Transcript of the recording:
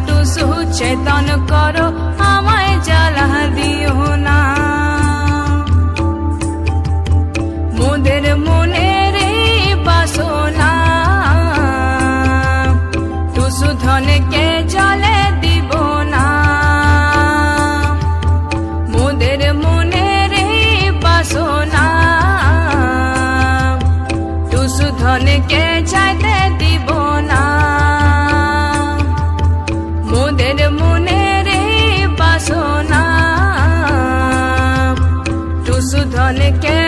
সচেতন করো আমায় জ্বালা দিও না মোদের মনের বাসনা টুসু ধনকে জলে দিব না মোদের মনের বাসনা টুসু ধনকে চাইতে মনের এই বাসনা। টুসু ধনকে